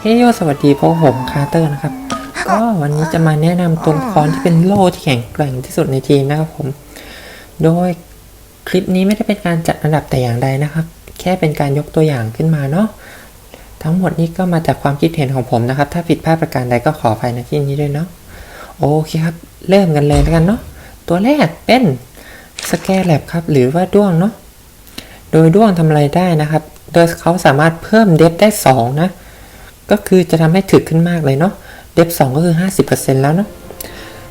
เฮ้ยสวัสดีพวกผมคาร์เตอร์นะครับ ก็วันนี้จะมาแนะนำตัวละครที่เป็นโล่ที่แข็งแกร่งที่สุดในทีมนะครับผม โดยคลิปนี้ไม่ได้เป็นการจัดอันดับแต่อย่างใดนะครับ แค่เป็นการยกตัวอย่างขึ้นมาเนาะทั้งหมดนี้ก็มาจากความคิดเห็นของผมนะครับ ถ้าผิดพลาดประการใดก็ขออภัยในที่นี้ด้วยเนาะโอเคครับ เริ่มกันเลยแล้วกันเนาะตัวแรกเป็นสแกแลบครับ หรือว่าด้วงเนาะโดยด้วงทำอะไรได้นะครับ โดยเขาสามารถเพิ่มเดฟได้ 2 นะ ก็คือจะทำให้ถึกขึ้นมากเลยเนาะเดฟ2ก็คือ 50%แล้วเนาะ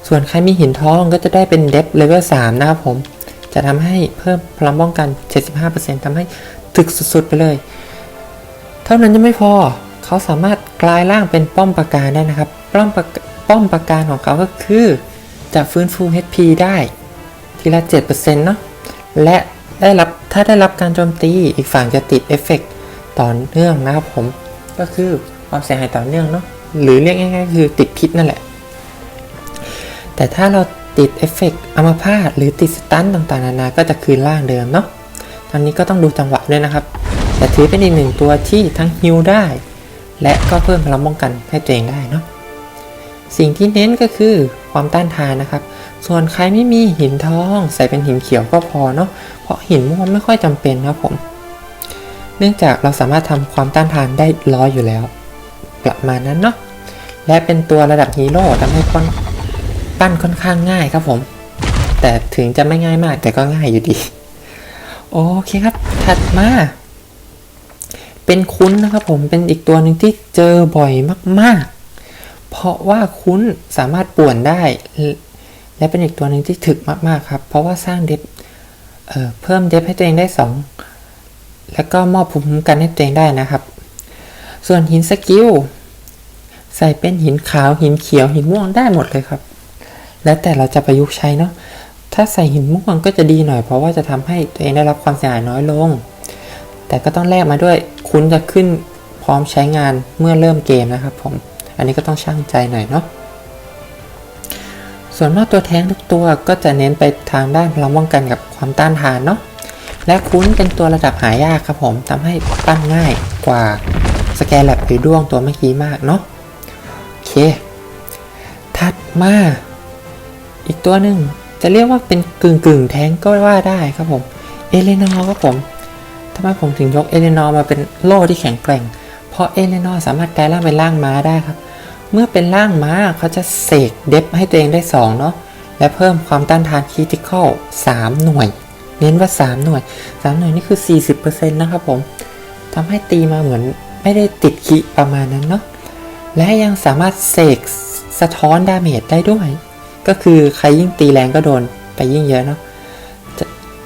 ส่วนใครมีหินทองก็จะได้เป็นเดฟเลเวล3นะครับผม จะทำให้เพิ่มพลังป้องกัน 75%ทำให้ถึกสุดๆไปเลย เท่านั้นยังไม่พอเขาสามารถกลายร่างเป็นป้อมปราการได้นะครับ ป้อมปราป้อมปราการของเขาก็คือ จะฟื้นฟู HP ได้ทีละ 7%เนาะและได้รับถ้าได้รับการโจมตีอีกฝั่งจะติดเอฟเฟกต์ต่อเนื่องนะครับผม ก็คือ ความเสียหายต่อเนื่องเนาะหรือเรียกง่ายๆคือติดพิษนั่นแหละ แต่ถ้าเราติดเอฟเฟกต์อัมพาตหรือติดสตันต่างๆนานาก็จะคืนร่างเดิมเนาะทางนี้ก็ต้องดูจังหวะด้วยนะครับ แต่ถือเป็นอีกหนึ่งตัวที่ทั้งฮิลได้ และก็เพิ่มพลังป้องกันให้ตัวเองได้เนาะสิ่งที่เน้นก็คือความต้านทานนะครับ ส่วนใครไม่มีหินทองใส่เป็นหินเขียวก็พอเนาะเพราะหินม่วงไม่ค่อยจำเป็นนะผม เนื่องจากเราสามารถทำความต้านทานได้ร้อยอยู่แล้ว ประมาณนั้นเนาะและเป็นตัวระดับฮีโร่ทำให้ค่อนปั้นค่อนข้างง่ายครับผม แต่ถึงจะไม่ง่ายมากแต่ก็ง่ายอยู่ดี โอเคครับ ถัดมา เป็นคุ้นนะครับผมเป็นอีกตัวหนึ่งที่เจอบ่อยมาก ๆ เพราะว่าคุ้นสามารถป่วนได้ และเป็นอีกตัวหนึ่งที่ถึกมากๆครับ เพราะว่าสร้างเดฟเเพิ่มเดฟให้ตัวเองได้ 2 แล้วก็มอบภูมิคุ้มกันให้ตัวเองได้นะครับ ส่วนหินสกิล ใส่เป็นหินขาวหินเขียวหินม่วงได้หมดเลยครับ แล้วแต่เราจะประยุกต์ใช้เนาะถ้าใส่หินม่วงก็จะดีหน่อยเพราะว่าจะทำให้ตัวเองได้รับความเสียหายน้อยลง แต่ก็ต้องแลกมาด้วยคุณจะขึ้นพร้อมใช้งานเมื่อเริ่มเกมนะครับผม อันนี้ก็ต้องช่างใจหน่อยเนาะส่วนมากตัวแท้งทุกตัวก็จะเน้นไปทางด้านพลังป้องกันกับความต้านทานเนาะและคุ้นเป็นตัวระดับหายากครับผมทำให้ปั้นง่ายกว่าสแกนแลบหรือด้วงตัวเมื่อกี้มากเนาะ ถัดมา อีกตัวหนึ่งจะเรียกว่าเป็นกึ่งกึ่งแท้งก็ว่าได้ครับผม เอเลนอร์ครับผมทำไมผมถึงยกเอเลนอร์มาเป็นโล่ที่แข็งแกร่ง เพราะเอเลนอร์สามารถกลายร่างเป็นร่างม้าได้ครับ เมื่อเป็นร่างม้าเขาจะเสกเดฟให้ตัวเองได้ 2 เนาะ และเพิ่มความต้านทานคริติคอล3หน่วย เน้นว่า 3 หน่วย 3 หน่วยนี่คือ 40%นะครับผมทำให้ตีมาเหมือนไม่ได้ติดคีประมาณนั้นเนาะ และยังสามารถเสกสะท้อนดาเมจได้ด้วย ก็คือใครยิ่งตีแรงก็โดนไปยิ่งเยอะเนาะ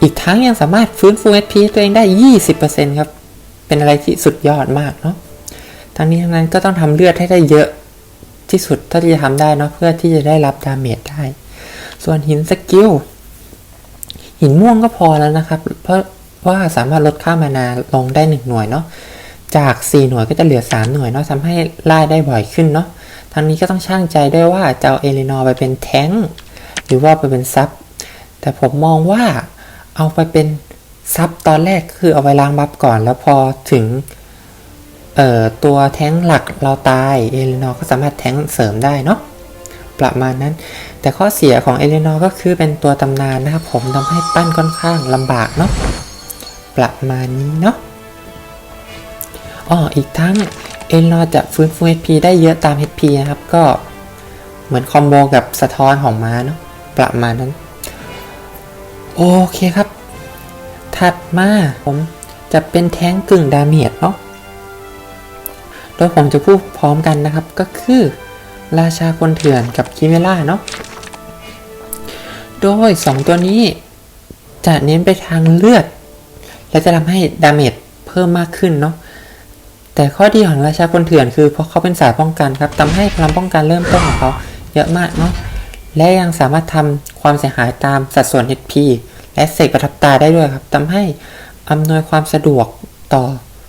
อีกทั้งยังสามารถฟื้นฟู HP ตัวเองได้ 20%ครับ เป็นอะไรที่สุดยอดมากเนาะทั้งนี้ทั้งนั้นก็ต้องทำเลือดให้ได้เยอะที่สุดเท่าที่จะทำได้เนาะเพื่อที่จะได้รับดาเมจได้ ส่วนหินสกิลหินม่วงก็พอแล้วนะครับ เพราะว่าสามารถลดค่ามานาลงได้หนึ่งหน่วยเนาะ จาก 4 หน่วยก็จะเหลือ 3 หน่วยเนาะทำให้ไล่ได้บ่อยขึ้นเนาะทางนี้ก็ต้องช่างใจด้วยว่าจะเอาเอเลนอร์ไปเป็นแท้งหรือว่าไปเป็นซับแต่ผมมองว่าเอาไปเป็นซับตอนแรกคือเอาไว้ล้างบัฟก่อน แล้วพอถึงเอ่อตัวแท้งหลักเราตายเอเลนอร์ก็สามารถแท้งเสริมได้เนาะประมาณนั้น แต่ข้อเสียของเอเลนอร์ก็คือเป็นตัวตำนานนะครับผมทำให้ปั้นค่อนข้างลำบากเนาะประมาณนี้เนาะ อ๋ออีกทั้งเอเลนร์จะฟื้นฟู HP ได้เยอะตาม HP นะครับ ก็เหมือนคอมโบกับสะท้อนของม้าเนาะประมาณนั้น โอเคครับ ถัดมาผมจะเป็นแท้งกึ่งดาเมจเนาะโดยผมจะพูดพร้อมกันนะครับก็คือ ราชาคนเถื่อนกับคิเมล่าเนาะโดย 2 ตัวนี้จะเน้นไปทางเลือด และจะทำให้ดาเมจเพิ่มมากขึ้นเนาะ แต่ข้อดีของราชาคนเถื่อนคือเพราะเขาเป็นสายป้องกันครับทำให้พลังป้องกันเริ่มต้นของเขาเยอะมากเนาะและยังสามารถทำความเสียหายตามสัดส่วน HP และเสกประทับตาได้ด้วยครับทำให้อำนวยความสะดวกต่อ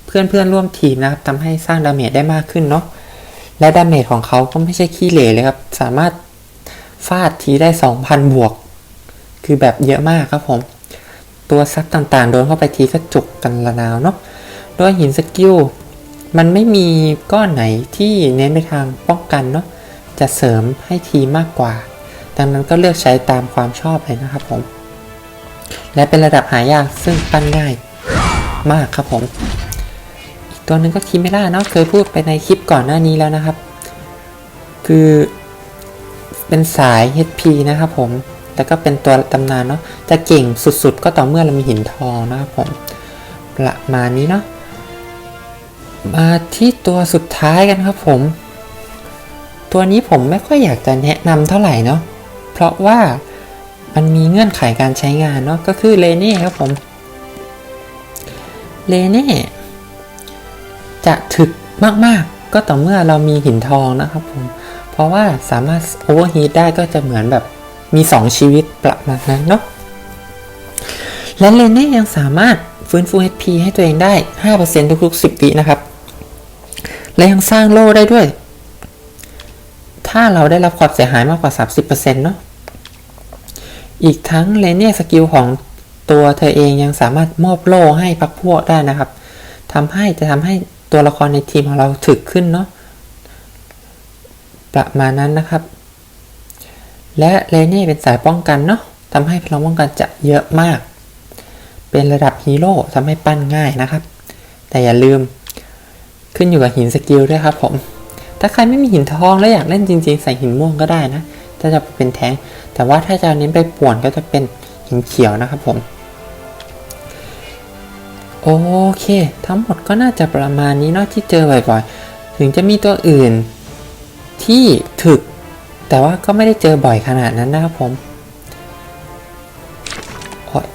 เพื่อนเพื่อนร่วมทีมนะครับทำให้สร้างดาเมจได้มากขึ้นเนาะและดาเมจของเขาก็ไม่ใช่ขี้เหร่เลยครับ สามารถฟาดทีได้ 2,000 บวก คือแบบเยอะมากครับผม ตัวซับต่างๆ โดนเข้าไปทีก็จุกกันละนาวเนาะด้วยหินสกิล มันไม่มีก้อนไหนที่เน้นไปทางป้องกันเนาะจะเสริมให้ทีมากกว่า ดังนั้นก็เลือกใช้ตามความชอบเลยนะครับผม และเป็นระดับหายากซึ่งปั้นง่ายมากครับผม อีกตัวหนึ่งก็คิเมล่าเนาะเคยพูดไปในคลิปก่อนหน้านี้แล้วนะครับ คือเป็นสาย HP นะครับผมแล้วก็เป็นตัวตำนานเนาะจะเก่งสุดๆ ก็ต่อเมื่อเรามีหินทองนะครับผม ประมาณนี้เนาะ มาที่ตัวสุดท้ายกันครับผม ตัวนี้ผมไม่ค่อยอยากจะแนะนำเท่าไหร่เนาะเพราะว่ามันมีเงื่อนไขการใช้งานเนาะก็คือเลเน่ครับผมเลเน่จะถึกมากๆ ก็ต่อเมื่อเรามีหินทองนะครับผม เพราะว่าสามารถโอเวอร์ฮีทได้ก็จะเหมือนแบบมี 2 ชีวิตประมาณนั้นเนาะและเลนเน่ยังสามารถฟื้นฟู HP ให้ตัวเองได้ 5%ทุกๆ 10 วินะครับ และยังสร้างโล่ได้ด้วย ถ้าเราได้รับความเสียหายมากกว่า 30%เนาะอีกทั้งเลนเน่สกิลของตัวเธอเองยังสามารถมอบโล่ให้พักพวกได้นะครับทำให้จะทำให้ตัวละครในทีมของเราถึกขึ้นเนาะประมาณนั้นนะครับ และเลเน่เป็นสายป้องกันเนาะทำให้พลังป้องกันจะเยอะมาก เป็นระดับฮีโร่ทำให้ปั้นง่ายนะครับ แต่อย่าลืม ขึ้นอยู่กับหินสกิลด้วยครับผม ถ้าใครไม่มีหินทองแล้วอยากเล่นจริง ๆ ใส่หินม่วงก็ได้นะ ถ้าจะเป็นแทง แต่ว่าถ้าจะเน้นไปป่วนก็จะเป็นหินเขียวนะครับผม โอเค ทั้งหมดก็น่าจะประมาณนี้เนาะที่เจอบ่อยๆ ถึงจะมีตัวอื่นที่ถึก แต่ว่าก็ไม่ได้เจอบ่อยขนาดนั้นนะครับผมโอ้ย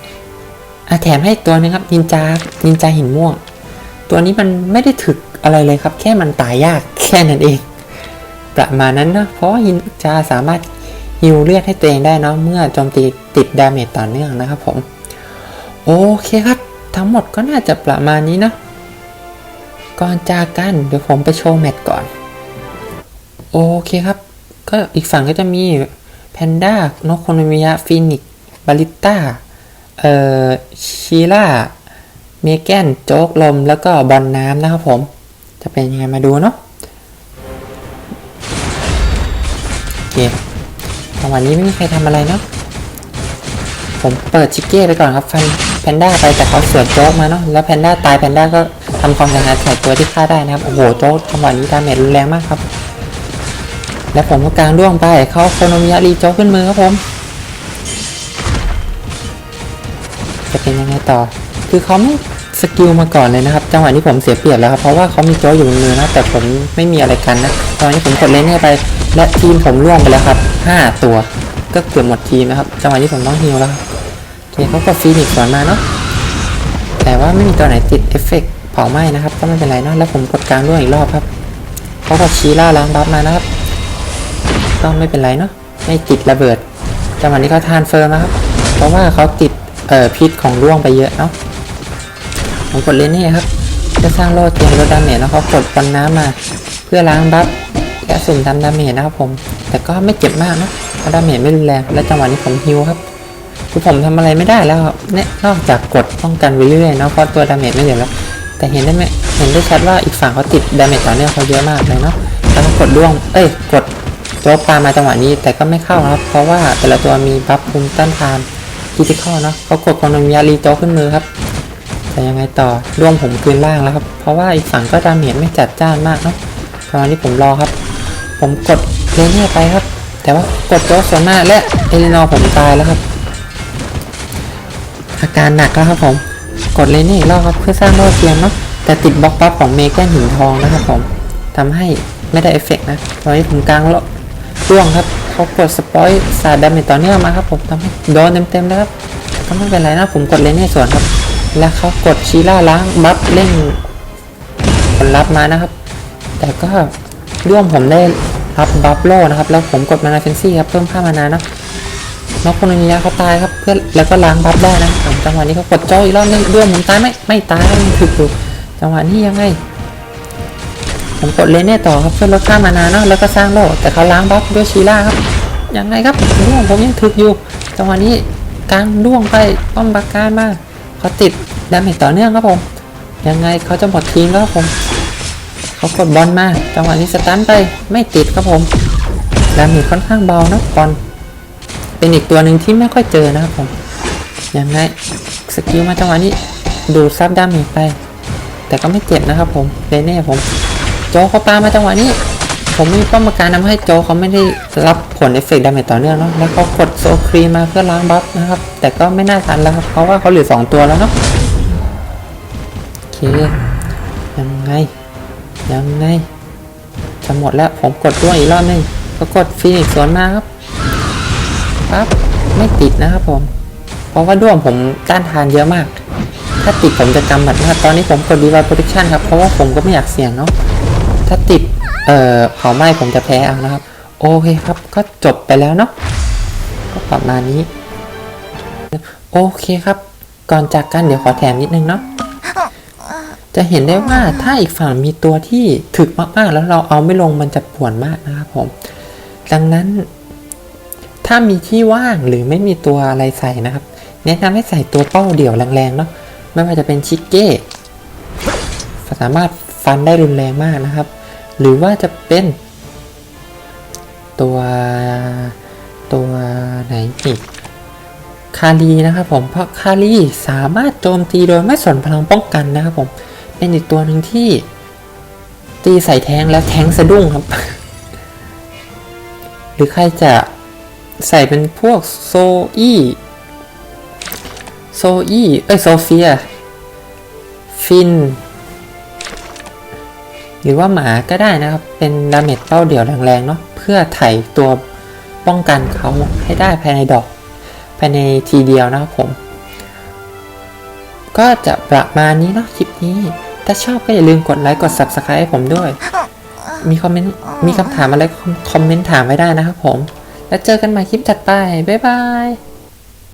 อะแถมให้ตัวนึงครับนินจานินจาหินม่วง ตัวนี้มันไม่ได้ถึก อะไรเลยครับ แค่มันตายยากแค่นั้นเอง ประมาณนั้นนะ เพราะหินจาสามารถฮิวเลือดให้ตัวเองได้เนาะเมื่อโจมตีติดดาเมจต่อเนื่องนะครับผม โอเคครับ ทั้งหมดก็น่าจะประมาณนี้นะก่อนจากกันเดี๋ยวผมไปโชว์แมตช์ก่อน โอเคครับ ก็อีกฝั่งก็จะมีแพนด้านกโคโนมิยะฟินิกบาลิต้าเอ่อชีล่าเมแกนโจ๊กลมแล้วก็บอลน้ำนะครับผม จะเป็นยังไงมาดูเนาะโอเคจังหวะนี้ไม่มีใครทำอะไรเนาะผมเปิดชิกเก้ไปก่อนครับฟันแพนด้าไปแต่เขาสวนโจ๊กมาเนาะแล้วแพนด้าตายแพนด้าก็ทำความสียหายใส่ตัวที่ฆ่าได้นะครับโอ้โหโจ๊กจังหวะนี้ดาเมจรุนแรงมากครับ และผมก็กลางด้วงไปเขาโคโนมิยะรีโจ๊กขึ้นมือครับผมจะเป็นยังไงต่อ คือเขาไม่ สกิลมาก่อนเลยนะครับ จังหวะนี้ผมเสียเปรียบแล้วครับ เพราะว่าเขามีโจอยู่บนมือนะแต่ผมไม่มีอะไรกันนะ ตอนนี้ผมกดเลนให้ไป และทีมผมร่วงไปแล้วครับ 5 ตัว ก็เกือบหมดทีมนะครับ จังหวะนี้ผมต้องฮิวแล้วโอเคเขาก็ฟีนิกซ์สวนมาเนาะ แต่ว่าไม่มีตัวไหนติดเอฟเฟกต์เผาไหม้นะครับ ก็ไม่เป็นไรเนาะ แล้วผมกดกลางด้วยอีกรอบครับเขาก็ชีล่าล้างบัฟมานะครับ ก็ไม่เป็นไรเนาะ ไม่ติดระเบิด จังหวะนี้เขาทานเฟิร์มนะครับ เพราะว่าเขาติดเอ่อพิษของร่วงไปเยอะเนาะ ผมกดเลนนี่ครับเพื่อสร้างโล่เตรียมลดดาเมจแล้วเขากดปันน้ำมา เพื่อล้างบัฟและสุ่มทำดาเมจนะครับผม แต่ก็ไม่เจ็บมากนะเพราะดาเมจไม่รุนแรงและจังหวะนี้ผมฮิวครับคือผมทำอะไรไม่ได้แล้วเนี่ยนอกจากกดป้องกันไปเรื่อยๆเนาะเพราะตัวดาเมจไม่เหลือแล้ว แต่เห็นได้ไหมเห็นได้ชัดว่าอีกฝั่งเขาติดดาเมจต่อเนื่องเขาเยอะมากเลยเนาะแล้วก็กดด้วงเอ้ยกดโจ๊กปามาจังหวะนี้แต่ก็ไม่เข้านะครับ เพราะว่าแต่ละตัวมีบัฟภูมิต้านทานคิติคอลเนาะเขากดคอนโนมิยารีโจ๊กขึ้นมือครับ แต่ยังไงต่อร่วงผมคืนล่างแล้วครับ เพราะว่าอีกฝั่งก็ดาเมจไม่จัดจ้านมากเนาะตอนนี้ผมรอครับ ผมกดเลเน่ไปครับ แต่ว่ากดโจ๊กส่วนหน้าและเอลินอผมตายแล้วครับ อาการหนักแล้วครับผม กดเลเน่อีกรอบครับเพื่อสร้างโล่เทียมเนาะแต่ติดบล็อกปั๊บของเมแกนหินทองนะครับผมทำให้ไม่ได้เอฟเฟกต์นะตอนนี้ผมกลางแล้วร่วงครับเขากดสปอยสาดดาเมจต่อเนื่องมาครับผมทำให้โดนเต็มๆแล้วครับก็ไม่เป็นไรนะผมกดเลเน่ส่วนครับ แล้วเขากดชีล่าล้างบัฟเร่งผลลัพธ์มานะครับ แต่ก็ร่วมผมได้รับบัฟโลนะครับ แล้วผมกดมานาเฟนซี่ครับเพิ่มค่ามานานะนกคนนี้เขาตายครับเพื่อแล้วก็ล้างบัฟได้นะจังหวะนี้เขากดโจ้อีกรอบนึงร่วมผมตายไหมไม่ตายมันถึกอยู่จังหวะนี้ยังไงผมกดเลนเน่ต่อครับเพื่อลดค่ามานาเนาะแล้วก็สร้างโลแต่เขาล้างบัฟด้วยชีล่าครับยังไงครับร่วงผมยังถึกอยู่ จังหวะนี้กลางร่วงไปป้อมปราการมา เขาติดดาเมจต่อเนื่องครับผม ยังไงเขาจะหมดทีมแล้วครับผม เขากดบอลมา จังหวะนี้สตันไป ไม่ติดครับผม ดาเมจค่อนข้างเบานะบอล เป็นอีกตัวหนึ่งที่ไม่ค่อยเจอนะครับผม ยังไงสกิลมาจังหวะนี้ ดูซับดาเมจไป แต่ก็ไม่เจ็บนะครับผมเดเน่ผม โจเขาปามาจังหวะนี้ ผมมีป้อมการทำให้โจเขาไม่ได้รับผลเอฟเฟกต์ดาเมจต่อเนื่องเนาะแล้วเขากดโซครีมาเพื่อล้างบัฟนะครับ แต่ก็ไม่น่าทันแล้วครับ เพราะว่าเขาเหลือสองตัวแล้วเนาะโอเค ยังไง ยังไงจะหมดแล้วผมกดด้วยอีกรอบหนึงก็กดฟีนิกซ์สวนมาครับปั๊บไม่ติดนะครับผม เพราะว่าด้วงผมต้านทานเยอะมาก ถ้าติดผมจะกำหมัดมากตอนนี้ผมกดดีวายโปรดักชันครับ เพราะว่าผมก็ไม่อยากเสี่ยงเนาะ ถ้าติด เอ่อเผาไหม้ผมจะแพ้เอานะครับ โอเคครับ ก็จบไปแล้วเนาะ ก็ประมาณนี้ โอเคครับ ก่อนจากกันเดี๋ยวขอแถมนิดนึงเนาะ จะเห็นได้ว่าถ้าอีกฝั่งมีตัวที่ถึกมากๆ แล้วเราเอาไม่ลงมันจะปวดมากนะครับผม ดังนั้น ถ้ามีที่ว่างหรือไม่มีตัวอะไรใส่นะครับ แนะนำให้ใส่ตัวเป้าเดี่ยวแรงๆเนาะ ไม่ว่าจะเป็นชิกเก้สามารถฟันได้รุนแรงมากนะครับ หรือว่าจะเป็น ตัวตัวไหนอีกคารีนะครับผมเพราะคารีสามารถโจมตีโดยไม่สนพลังป้องกันนะครับผมเป็นอีกตัวหนึ่งที่ ตีใส่แทงแล้วแทงสะดุ้งครับ หรือใครจะใส่เป็นพวกโซอี้โซอี้เอ้ยโซเฟีย ฟิน รือว่าหมาก็ได้นะครับ เป็นดาเมจเป้าเดี่ยวแรงๆเนาะเพื่อไถ่ตัวป้องกันเขาให้ได้ภายในดอกภายในทีเดียวนะครับผม ก็จะประมาณนี้เนาะคลิปนี้ ถ้าชอบก็อย่าลืมกดไลค์กด Subscribe ให้ผมด้วย มีคอมเมนต์มีคำถามอะไรคอมเมนต์ถามไว้ได้นะครับผม แล้วเจอกันใหม่คลิปถัดไป บ๊ายบาย